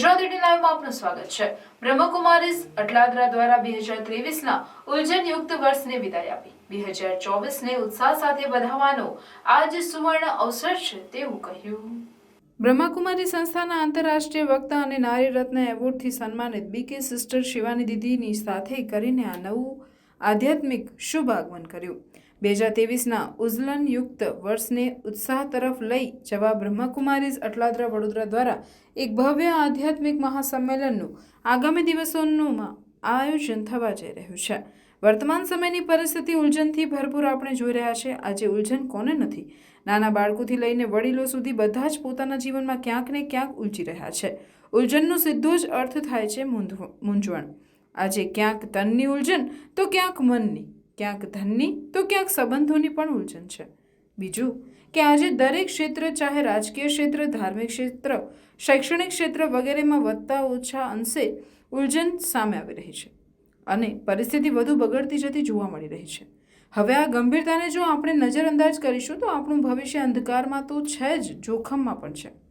ગુજરાત લાઈવમાં આપનું સ્વાગત છે. બ્રહ્મકુમારીસ અટલાદરા દ્વારા બે હજાર ત્રેવીસના ઉલઝન યુક્ત વર્ષને વિદાય આપી. બે હજાર ઉત્સાહ સાથે વધાવવાનો આજ સુવર્ણ અવસર છે તેવું કહ્યું. બ્રહ્માકુમારી સંસ્થાના આંતરરાષ્ટ્રીય વક્તા અને નારી રત્ન એવોર્ડથી સન્માનિત બીકે સિસ્ટર શિવાની દીદીની સાથે કરીને આ નવું આધ્યાત્મિક શુભ આગમન કર્યું. બે હજાર તેવીસના ઉઝલનયુક્ત વર્ષને ઉત્સાહ તરફ લઈ જવા બ્રહ્માકુમારીઝ અટલાદરા વડોદરા દ્વારા એક ભવ્ય આધ્યાત્મિક મહાસંમેલનનું આગામી દિવસોનું આયોજન થવા જઈ રહ્યું છે. વર્તમાન સમયની પરિસ્થિતિ ઉલઝનથી ભરપૂર આપણે જોઈ રહ્યા છે. આજે ઉલઝન કોને નથી? નાના બાળકોથી લઈને વડીલો સુધી બધા જ પોતાના જીવનમાં ક્યાંક ને ક્યાંક ઉલજી રહ્યા છે. ઉલઝનનો સીધો જ અર્થ થાય છે મૂંઝવ- મૂંઝવણ. આજે ક્યાંક તનની ઉલઝન, તો ક્યાંક મનની. ક્યાંક ધનની, તો ક્યાંક સંબંધોની પણ ઉલઝન છે. બીજું કે આજે દરેક ક્ષેત્ર, ચાહે રાજકીય ક્ષેત્ર, ધાર્મિક ક્ષેત્ર, શૈક્ષણિક ક્ષેત્ર વગેરેમાં વધતા ઓછા અંશે ઉલઝન સામે આવી રહી છે. અને પરિસ્થિતિ વધુ બગડતી જતી જોવા મળી રહી છે. હવે આ ગંભીરતાને જો આપણે નજરઅંદાજ કરીશું, તો આપણું ભવિષ્ય અંધકારમાં તો છે જ, જોખમમાં પણ છે.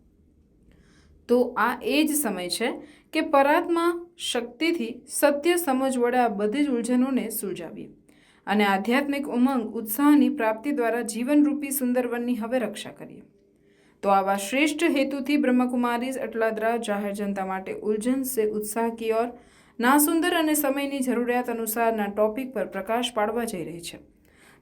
તો આ એ જ સમય છે કે પરાત્મા શક્તિથી સત્ય સમજ વડે આ બધી જ ઉલઝનોને સુલઝાવીએ. અને આધ્યાત્મિક ઉમંગ ઉત્સાહની પ્રાપ્તિ દ્વારા જીવનરૂપી સુંદરવનની હવે રક્ષા કરીએ. તો આવા શ્રેષ્ઠ હેતુથી બ્રહ્મકુમારીઝ અટલાદરા જાહેર જનતા માટે ઉલઝન સે ઉત્સાહ કી ઓર, ના સુંદર અને સમયની જરૂરિયાત અનુસારના ટોપિક પર પ્રકાશ પાડવા જઈ રહી છે.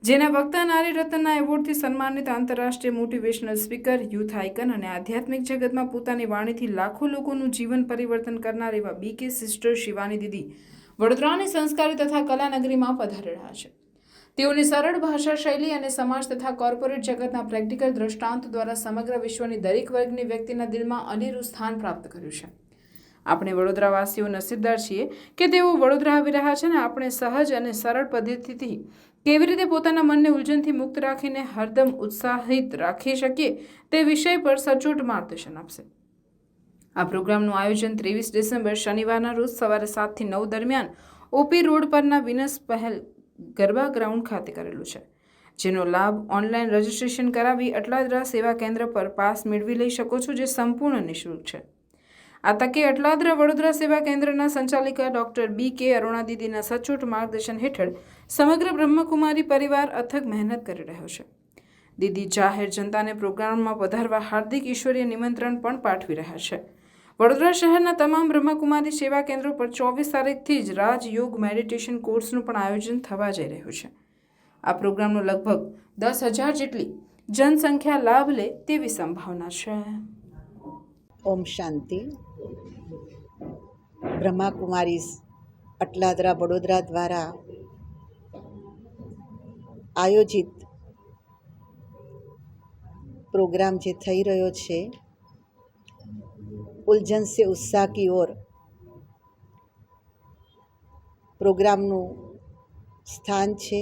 જેના વક્તા નારી રત્નના એવોર્ડથી સન્માનિત આંતરરાષ્ટ્રીય મોટિવેશનલ સ્પીકર યુથ આઇકન અને આધ્યાત્મિક જગતમાં પોતાની વાણીથી લાખો લોકોનું જીવન પરિવર્તન કરનાર એવા બીકે સિસ્ટર શિવાની દીદી વડોદરાની સંસ્કારી તથા કલાનગરીમાં પધારી રહ્યા છે. તેઓની સરળ ભાષા શૈલી અને સમાજ તથા કોર્પોરેટ જગતના પ્રેક્ટિકલ દ્રષ્ટાંત દ્વારા સમગ્ર વિશ્વની દરેક વર્ગની વ્યક્તિના દિલમાં અનેરું સ્થાન પ્રાપ્ત કર્યું છે. આપણે વડોદરાવાસીઓ નસીબદાર છીએ કે તેઓ વડોદરા આવી રહ્યા છે ને આપણે સહજ અને સરળ પદ્ધતિથી કેવી રીતે પોતાના મનને ઉલઝનથી મુક્ત રાખીને હરદમ ઉત્સાહિત રાખી શકીએ તે વિષય પર સચોટ માર્ગદર્શન આપશે. આ પ્રોગ્રામનું આયોજન ત્રેવીસ ડિસેમ્બર શનિવારના રોજ સવારે સાતથી નવ દરમિયાન ઓપી રોડ પરના વિનસ પહેલ ગરબા ગ્રાઉન્ડ ખાતે કરેલું છે, જેનો લાભ ઓનલાઈન રજિસ્ટ્રેશન કરાવી અટલાદરા સેવા કેન્દ્ર પર પાસ મેળવી લઈ શકો છો જે સંપૂર્ણ નિઃશુલ્ક છે. આ તકે અટલાદરા વડોદરા સેવા કેન્દ્રના સંચાલિકા ડોક્ટર બી કે અરુણા દીદીના સચોટ માર્ગદર્શન હેઠળ સમગ્ર બ્રહ્મકુમારી પરિવાર અથક મહેનત કરી રહ્યો છે. દીદી જાહેર જનતાને પ્રોગ્રામમાં પધારવા હાર્દિક ઈશ્વરીય નિમંત્રણ પણ પાઠવી રહ્યા છે. વડોદરા શહેરના તમામ બ્રહ્મકુમારી સેવા કેન્દ્રો પર ચોવીસ તારીખથી જ રાજયોગ મેડિટેશન કોર્સનું પણ આયોજન થવા જઈ રહ્યું છે. આ પ્રોગ્રામનો લગભગ દસ હજાર જેટલી જનસંખ્યા લાભ લે તેવી સંભાવના છે. ઓમ શાંતિ. બ્રહ્માકુમારી અટલાદરા વડોદરા દ્વારા આયોજિત પ્રોગ્રામ જે થઈ રહ્યો છે ઉલઝન સે ઉત્સાહ કી ઓર પ્રોગ્રામનું સ્થાન છે,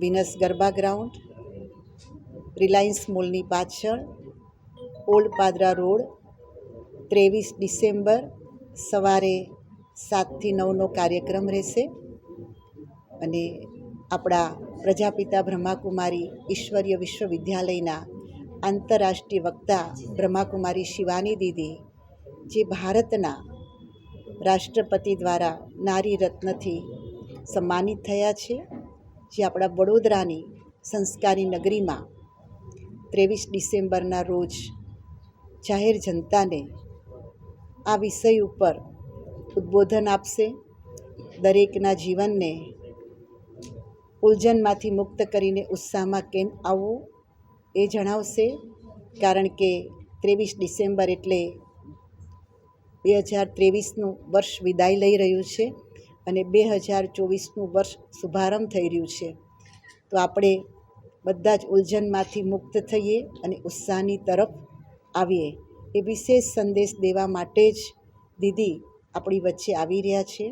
વિનસ ગરબા ગ્રાઉન્ડ, રિલાયન્સ મોલની પાછળ, ઓલ્ડ પાદરા રોડ ત્રેવીસ ડિસેમ્બર સવારે સાતથી નવનો કાર્યક્રમ રહેશે. અને આપણા પ્રજાપિતા બ્રહ્માકુમારી ઈશ્વરીય વિશ્વવિદ્યાલયના આંતરરાષ્ટ્રીય વક્તા બ્રહ્માકુમારી શિવાની દીદી, જે ભારતના રાષ્ટ્રપતિ દ્વારા નારી રત્નથી સન્માનિત થયા છે, જે આપણા વડોદરાની સંસ્કારી નગરીમાં ત્રેવીસ ડિસેમ્બરના રોજ જાહેર જનતાને આ વિષય ઉપર ઉદ્બોધન આપશે. દરેકના જીવનને ઉલઝનમાંથી મુક્ત કરીને ઉત્સાહમાં કેમ આવવું એ જણાવશે. કારણ કે ત્રેવીસ ડિસેમ્બર એટલે બે હજાર ત્રેવીસનું વર્ષ વિદાય લઈ રહ્યું છે અને બે હજાર ચોવીસનું વર્ષ શુભારંભ થઈ રહ્યું છે. તો આપણે બધા જ ઉલઝનમાંથી મુક્ત થઈએ અને ઉત્સાહની તરફ આવીએ. એ વિશેષ સંદેશ દેવા માટે જ દીદી આપણી વચ્ચે આવી રહ્યા છે.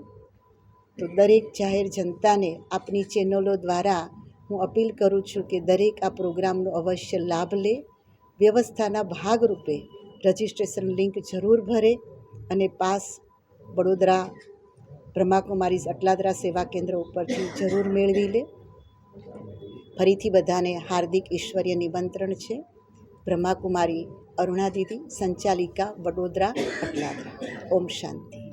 તો દરેક જાહેર જનતાને આપની ચેનલો દ્વારા હું અપીલ કરું છું કે દરેક આ પ્રોગ્રામનો અવશ્ય લાભ લે. વ્યવસ્થાના ભાગરૂપે રજિસ્ટ્રેશન લિંક જરૂર ભરે અને પાસ વડોદરા બ્રહ્માકુમારી અટલાદરા સેવા કેન્દ્ર ઉપરથી જરૂર મેળવી લે. ફરીથી બધાને હાર્દિક ઈશ્વરીય નિમંત્રણ છે. બ્રહ્માકુમારી અરુણા સંચાલિકા વડોદરા અટલાદરા ઓમ શાંતિ.